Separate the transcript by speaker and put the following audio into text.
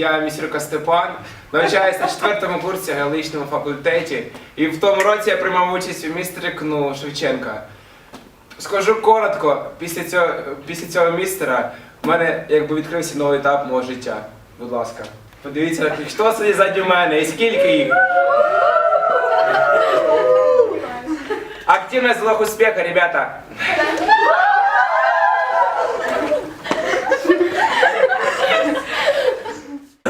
Speaker 1: я містерка Степан, навчаюся на четвертому курсі геологічному факультеті. І в тому році я приймав участь у містері КНУ Шевченка. Скажу коротко, після цього, після цього містера в мене якби відкрився новий етап мого життя. Будь ласка, подивіться, хто сидить ззаді мене і скільки їх. Активность залог успеха, ребята.